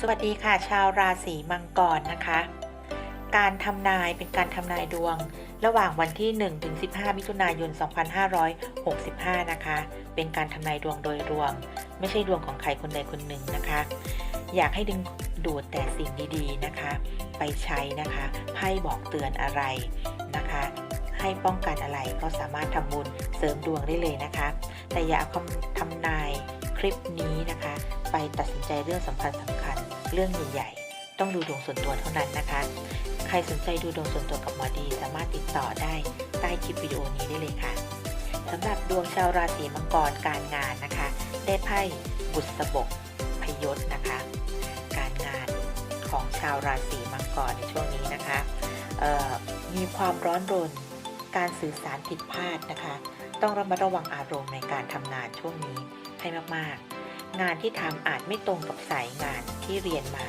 สวัสดีค่ะ ชาวราศีมังกรนะคะ การทำนายเป็นการทำนายดวง ระหว่างวันที่ 1 ถึง 15 มิถุนายน 2565 นะคะ เป็นการทำนายดวงโดยรวม ไม่ใช่ดวงของใครคนใดคนหนึ่งนะคะ อยากให้ดึงดูดแต่สิ่งดีๆนะคะ ไปใช้นะคะไพ่บอกเตือนอะไรนะคะให้ป้องกันอะไรก็สามารถทำบุญเสริมดวงได้เลยนะคะ แต่อย่าเอาคำทำนายคลิปนี้นะคะ ไปตัดสินใจเรื่องสำคัญสำคัญ เรื่องใหญ่ๆ ต้องดูดวงส่วนตัวเท่านั้นนะคะ ใครสนใจดูดวงส่วนตัวกับหมอดี สามารถติดต่อได้ใต้คลิปวิดีโอนี้ได้เลยค่ะสำหรับดวงชาวราศีมังกรการงานนะคะ ได้ไพ่บุษบกพยศนะคะ การงานของชาวราศีมังกรในช่วงนี้นะคะมีความร้อนรน การสื่อสารผิดพลาดนะคะ ต้องระมัดระวังอารมณ์ในการทำงานช่วงนี้ให้มากๆ งานที่ทำอาจไม่ตรงกับสายงานที่เรียนมา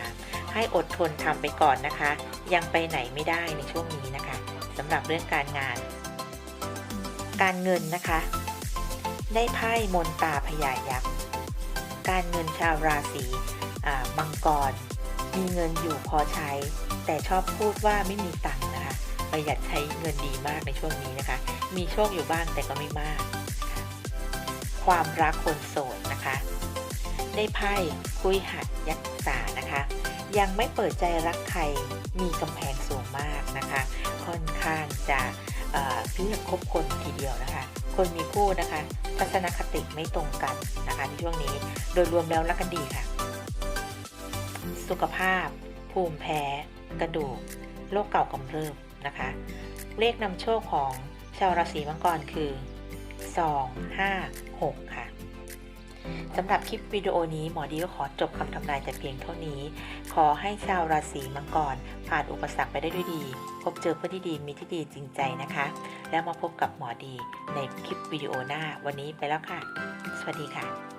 ให้อดทนทำไปก่อนนะคะ ยังไปไหนไม่ได้ในช่วงนี้นะคะสำหรับเรื่องการงาน การเงินนะคะ ได้ไพ่มนตาพญายักษ์การเงินชาวราศีมังกร มีเงินอยู่พอใช้ แต่ชอบพูดว่าไม่มีตังค์นะคะ ประหยัดใช้เงินดีมากในช่วงนี้นะคะ มีโชคอยู่บ้างแต่ก็ไม่มาก ความรักคนโสดนะคะ ได้ไพ่คุยหัดยักษานะคะ ยังไม่เปิดใจรักใครมีกำแพงสูงมากนะคะ ค่อนข้างจะเอ่อเลือกคบคนทีเดียวนะคะ คนมีคู่นะคะทัศนคติไม่ตรงกันนะคะในช่วงนี้โดยรวมแล้วรักกันดีค่ะ สุขภาพ ภูมิแพ้ กระดูกโรคเก่ากำเริบนะคะ เลขนำโชคของชาวราศีมังกรคือ 2 5 6 ค่ะ สำหรับคลิปวิดีโอนี้หมอดีก็ขอจบคำทำนายแต่เพียงเท่านี้ ขอให้ชาวราศีมังกรผ่านอุปสรรคไปได้ด้วยดี พบเจอเพื่อนที่ดีมีที่ดีจริงใจนะคะ แล้วมาพบกับหมอดีในคลิปวิดีโอหน้าวันนี้ไปแล้วค่ะ สวัสดีค่ะ